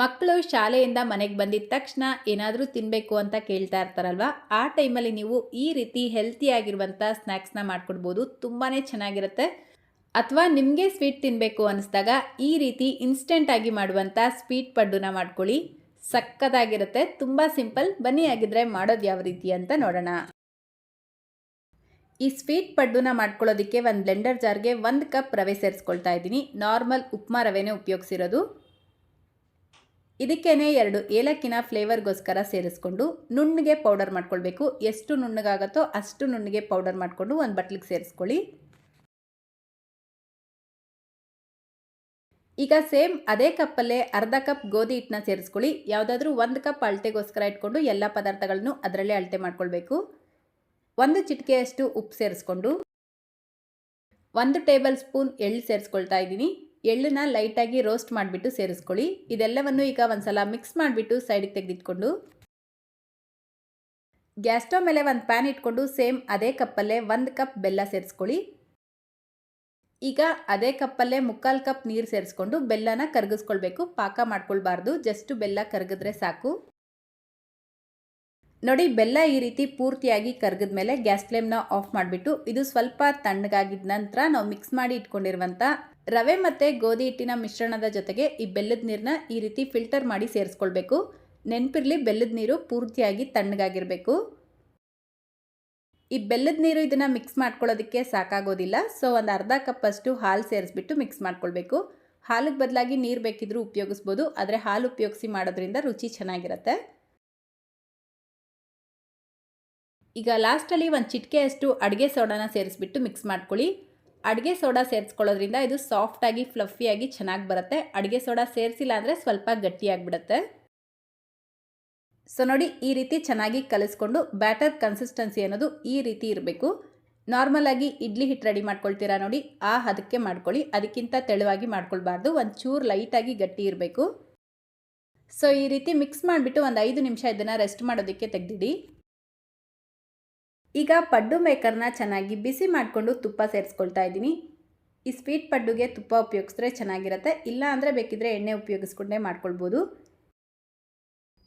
ಮಕ್ಕಳು ಶಾಲೆಯಿಂದ ಮನೆಗೆ ಬಂದಿದ ತಕ್ಷಣ ಏನಾದರೂ ತಿನ್ನಬೇಕು ಅಂತ ಕೇಳ್ತಾ ಇರ್ತಾರಲ್ವ? ಆ ಟೈಮಲ್ಲಿ ನೀವು ಈ ರೀತಿ ಹೆಲ್ತಿಯಾಗಿರುವಂಥ ಸ್ನ್ಯಾಕ್ಸ್ನ ಮಾಡಿಕೊಡ್ಬೋದು. ತುಂಬಾ ಚೆನ್ನಾಗಿರುತ್ತೆ. ಅಥವಾ ನಿಮಗೆ ಸ್ವೀಟ್ ತಿನ್ನಬೇಕು ಅನ್ನಿಸ್ದಾಗ ಈ ರೀತಿ ಇನ್ಸ್ಟೆಂಟಾಗಿ ಮಾಡುವಂಥ ಸ್ವೀಟ್ ಪಡ್ಡುನ ಮಾಡ್ಕೊಳ್ಳಿ. ಸಕ್ಕತ್ತಾಗಿರುತ್ತೆ. ತುಂಬ ಸಿಂಪಲ್ ಬನ್ನಿ ಆಗಿದ್ರೆ ಮಾಡೋದು ಯಾವ ರೀತಿ ಅಂತ ನೋಡೋಣ. ಈ ಸ್ವೀಟ್ ಪಡ್ಡುನ ಮಾಡ್ಕೊಳ್ಳೋದಕ್ಕೆ ಒಂದು ಬ್ಲೆಂಡರ್ ಜಾರ್ಗೆ ಒಂದು ಕಪ್ ರವೆ ಸೇರಿಸ್ಕೊಳ್ತಾ ಇದ್ದೀನಿ. ನಾರ್ಮಲ್ ಉಪ್ಮಾ ರವೆನೇ ಉಪಯೋಗಿಸಿರೋದು. ಇದಕ್ಕೇನೆ ಎರಡು ಏಲಕ್ಕಿನ ಫ್ಲೇವರ್ಗೋಸ್ಕರ ಸೇರಿಸ್ಕೊಂಡು ನುಣ್ಣಗೆ ಪೌಡರ್ ಮಾಡ್ಕೊಳ್ಬೇಕು. ಎಷ್ಟು ನುಣ್ಣಗಾಗತ್ತೋ ಅಷ್ಟು ನುಣ್ಣಗೆ ಪೌಡರ್ ಮಾಡಿಕೊಂಡು ಒಂದು ಬಟ್ಲಿಗೆ ಸೇರಿಸ್ಕೊಳ್ಳಿ. ಈಗ ಸೇಮ್ ಅದೇ ಕಪ್ಪಲ್ಲೇ ಅರ್ಧ ಕಪ್ ಗೋಧಿ ಹಿಟ್ಟನ್ನ ಸೇರಿಸ್ಕೊಳ್ಳಿ. ಯಾವುದಾದ್ರೂ ಒಂದು ಕಪ್ ಅಳತೆಗೋಸ್ಕರ ಇಟ್ಕೊಂಡು ಎಲ್ಲ ಪದಾರ್ಥಗಳನ್ನು ಅದರಲ್ಲೇ ಅಳತೆ ಮಾಡ್ಕೊಳ್ಬೇಕು. ಒಂದು ಚಿಟಿಕೆಯಷ್ಟು ಉಪ್ಪು ಸೇರಿಸ್ಕೊಂಡು ಒಂದು ಟೇಬಲ್ ಸ್ಪೂನ್ ಎಳ್ಳು ಸೇರಿಸ್ಕೊಳ್ತಾ ಇದ್ದೀನಿ. ಎಳ್ಳನ್ನ ಲೈಟಾಗಿ ರೋಸ್ಟ್ ಮಾಡಿಬಿಟ್ಟು ಸೇರಿಸ್ಕೊಳ್ಳಿ. ಇದೆಲ್ಲವನ್ನು ಈಗ ಒಂದ್ಸಲ ಮಿಕ್ಸ್ ಮಾಡಿಬಿಟ್ಟು ಸೈಡಿಗೆ ತೆಗೆದಿಟ್ಕೊಂಡು. ಗ್ಯಾಸ್ ಸ್ಟವ್ ಮೇಲೆ ಒಂದು ಪ್ಯಾನ್ ಇಟ್ಕೊಂಡು ಸೇಮ್ ಅದೇ ಕಪ್ಪಲ್ಲೇ ಒಂದು ಕಪ್ ಬೆಲ್ಲ ಸೇರಿಸ್ಕೊಳ್ಳಿ. ಈಗ ಅದೇ ಕಪ್ಪಲ್ಲೇ ಮುಕ್ಕಾಲು ಕಪ್ ನೀರು ಸೇರಿಸ್ಕೊಂಡು ಬೆಲ್ಲನ ಕರಗಿಸ್ಕೊಳ್ಬೇಕು. ಪಾಕ ಮಾಡ್ಕೊಳ್ಬಾರ್ದು. ಜಸ್ಟ್ ಬೆಲ್ಲ ಕರಗಿದ್ರೆ ಸಾಕು. ನೋಡಿ, ಬೆಲ್ಲ ಈ ರೀತಿ ಪೂರ್ತಿಯಾಗಿ ಕರ್ಗದ ಮೇಲೆ ಗ್ಯಾಸ್ ಫ್ಲೇಮ್ನ ಆಫ್ ಮಾಡಿಬಿಟ್ಟು ಇದು ಸ್ವಲ್ಪ ತಣ್ಣಗಾಗಿದ ನಂತರ ನಾವು ಮಿಕ್ಸ್ ಮಾಡಿ ಇಟ್ಕೊಂಡಿರುವಂಥ ರವೆ ಮತ್ತು ಗೋಧಿ ಹಿಟ್ಟಿನ ಮಿಶ್ರಣದ ಜೊತೆಗೆ ಈ ಬೆಲ್ಲದ ನೀರನ್ನ ಈ ರೀತಿ ಫಿಲ್ಟರ್ ಮಾಡಿ ಸೇರಿಸ್ಕೊಳ್ಬೇಕು. ನೆನಪಿರಲಿ, ಬೆಲ್ಲದ ನೀರು ಪೂರ್ತಿಯಾಗಿ ತಣ್ಣಗಾಗಿರಬೇಕು. ಈ ಬೆಲ್ಲದ ನೀರು ಇದನ್ನು ಮಿಕ್ಸ್ ಮಾಡ್ಕೊಳ್ಳೋದಕ್ಕೆ ಸಾಕಾಗೋದಿಲ್ಲ. ಸೊ, ಒಂದು ಅರ್ಧ ಕಪ್ಪಷ್ಟು ಹಾಲು ಸೇರಿಸ್ಬಿಟ್ಟು ಮಿಕ್ಸ್ ಮಾಡ್ಕೊಳ್ಬೇಕು. ಹಾಲಿಗೆ ಬದಲಾಗಿ ನೀರು ಬೇಕಿದ್ರೂ ಉಪಯೋಗಿಸ್ಬೋದು. ಆದರೆ ಹಾಲು ಉಪಯೋಗಿಸಿ ಮಾಡೋದ್ರಿಂದ ರುಚಿ ಚೆನ್ನಾಗಿರುತ್ತೆ. ಈಗ ಲಾಸ್ಟಲ್ಲಿ ಒಂದು ಚಿಟಿಕೆಯಷ್ಟು ಅಡುಗೆ ಸೋಡಾನ ಸೇರಿಸ್ಬಿಟ್ಟು ಮಿಕ್ಸ್ ಮಾಡ್ಕೊಳ್ಳಿ. ಅಡುಗೆ ಸೋಡಾ ಸೇರಿಸ್ಕೊಳ್ಳೋದ್ರಿಂದ ಇದು ಸಾಫ್ಟಾಗಿ ಫ್ಲಫಿಯಾಗಿ ಚೆನ್ನಾಗಿ ಬರುತ್ತೆ. ಅಡುಗೆ ಸೋಡಾ ಸೇರಿಸಿಲ್ಲ ಅಂದರೆ ಸ್ವಲ್ಪ ಗಟ್ಟಿಯಾಗಿಬಿಡುತ್ತೆ ಸೊ ನೋಡಿ ಈ ರೀತಿ ಚೆನ್ನಾಗಿ ಕಲಿಸ್ಕೊಂಡು ಬ್ಯಾಟರ್ ಕನ್ಸಿಸ್ಟೆನ್ಸಿ ಅನ್ನೋದು ಈ ರೀತಿ ಇರಬೇಕು. ನಾರ್ಮಲಾಗಿ ಇಡ್ಲಿ ಹಿಟ್ಟು ರೆಡಿ ಮಾಡ್ಕೊಳ್ತೀರಾ ನೋಡಿ, ಆ ಹದಕ್ಕೆ ಮಾಡ್ಕೊಳ್ಳಿ. ಅದಕ್ಕಿಂತ ತೆಳುವಾಗಿ ಮಾಡ್ಕೊಳ್ಬಾರ್ದು. ಒಂದು ಚೂರು ಲೈಟಾಗಿ ಗಟ್ಟಿ ಇರಬೇಕು. ಸೊ ಈ ರೀತಿ ಮಿಕ್ಸ್ ಮಾಡಿಬಿಟ್ಟು ಒಂದು ಐದು ನಿಮಿಷ ಇದನ್ನು ರೆಸ್ಟ್ ಮಾಡೋದಕ್ಕೆ ತೆಗೆದಿಡಿ. ಈಗ ಪಡ್ಡು ಮೇಕರ್ನ ಚೆನ್ನಾಗಿ ಬಿಸಿ ಮಾಡಿಕೊಂಡು ತುಪ್ಪ ಸೇರಿಸ್ಕೊಳ್ತಾ ಇದ್ದೀನಿ. ಈ ಸ್ವೀಟ್ ಪಡ್ಡುಗೆ ತುಪ್ಪ ಉಪಯೋಗಿಸಿದ್ರೆ ಚೆನ್ನಾಗಿರುತ್ತೆ, ಇಲ್ಲ ಅಂದರೆ ಬೇಕಿದ್ರೆ ಎಣ್ಣೆ ಉಪಯೋಗಿಸ್ಕೊಂಡೇ ಮಾಡ್ಕೊಳ್ಬೋದು.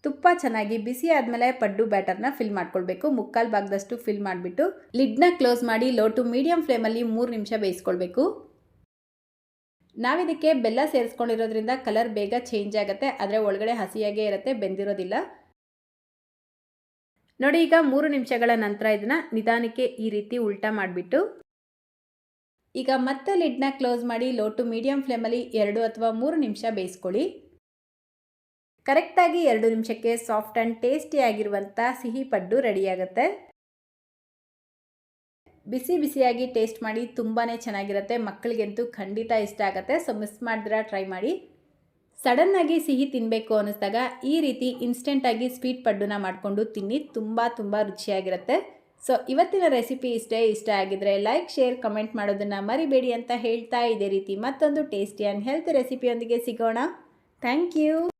ತುಪ್ಪ ಚೆನ್ನಾಗಿ ಬಿಸಿ ಆದಮೇಲೆ ಪಡ್ಡು ಬ್ಯಾಟರ್ನ ಫಿಲ್ ಮಾಡ್ಕೊಳ್ಬೇಕು, ಮುಕ್ಕಾಲು ಭಾಗದಷ್ಟು ಫಿಲ್ ಮಾಡಿಬಿಟ್ಟು ಲಿಡ್ನ ಕ್ಲೋಸ್ ಮಾಡಿ ಲೋ ಟು ಮೀಡಿಯಂ ಫ್ಲೇಮಲ್ಲಿ ಮೂರು ನಿಮಿಷ ಬೇಯಿಸ್ಕೊಳ್ಬೇಕು. ನಾವಿದಕ್ಕೆ ಬೆಲ್ಲ ಸೇರಿಸ್ಕೊಂಡಿರೋದ್ರಿಂದ ಕಲರ್ ಬೇಗ ಚೇಂಜ್ ಆಗುತ್ತೆ, ಆದರೆ ಒಳಗಡೆ ಹಸಿಯಾಗೇ ಇರುತ್ತೆ, ಬೆಂದಿರೋದಿಲ್ಲ. ನೋಡಿ, ಈಗ ಮೂರು ನಿಮಿಷಗಳ ನಂತರ ಇದನ್ನ ನಿಧಾನಕ್ಕೆ ಈ ರೀತಿ ಉಲ್ಟಾ ಮಾಡಿಬಿಟ್ಟು, ಈಗ ಮತ್ತೆ ಲಿಡ್ನ ಕ್ಲೋಸ್ ಮಾಡಿ, ಲೋ ಟು ಮೀಡಿಯಂ ಫ್ಲೇಮಲ್ಲಿ ಎರಡು ಅಥವಾ ಮೂರು ನಿಮಿಷ ಬೇಯಿಸ್ಕೊಳ್ಳಿ. ಕರೆಕ್ಟಾಗಿ ಎರಡು ನಿಮಿಷಕ್ಕೆ ಸಾಫ್ಟ್ ಆ್ಯಂಡ್ ಟೇಸ್ಟಿಯಾಗಿರುವಂಥ ಸಿಹಿ ಪಡ್ಡು ರೆಡಿಯಾಗುತ್ತೆ ಬಿಸಿ ಬಿಸಿಯಾಗಿ ಟೇಸ್ಟ್ ಮಾಡಿ ತುಂಬಾ ಚೆನ್ನಾಗಿರುತ್ತೆ. ಮಕ್ಕಳಿಗಂತೂ ಖಂಡಿತ ಇಷ್ಟ ಆಗುತ್ತೆ. ಸೊ, ಮಿಸ್ ಮಾಡಿದ್ರೆ, ಟ್ರೈ ಮಾಡಿ. ಸಡನ್ನಾಗಿ ಸಿಹಿ ತಿನ್ನಬೇಕು ಅನ್ನಿಸ್ದಾಗ ಈ ರೀತಿ ಇನ್ಸ್ಟೆಂಟಾಗಿ ಸ್ವೀಟ್ ಪಡ್ಡುನ ಮಾಡಿಕೊಂಡು ತಿನ್ನಿ. ತುಂಬ ತುಂಬ ರುಚಿಯಾಗಿರುತ್ತೆ. ಸೊ ಇವತ್ತಿನ ರೆಸಿಪಿ ಇಷ್ಟೇ ಇಷ್ಟ ಆಗಿದ್ರೆ ಲೈಕ್ ಶೇರ್ ಕಮೆಂಟ್ ಮಾಡೋದನ್ನು ಮರಿಬೇಡಿ ಅಂತ ಹೇಳ್ತಾ ಇದೇ ರೀತಿ ಮತ್ತೊಂದು ಟೇಸ್ಟಿ ಆ್ಯಂಡ್ ಹೆಲ್ತ್ ರೆಸಿಪಿಯೊಂದಿಗೆ ಸಿಗೋಣ. Thank you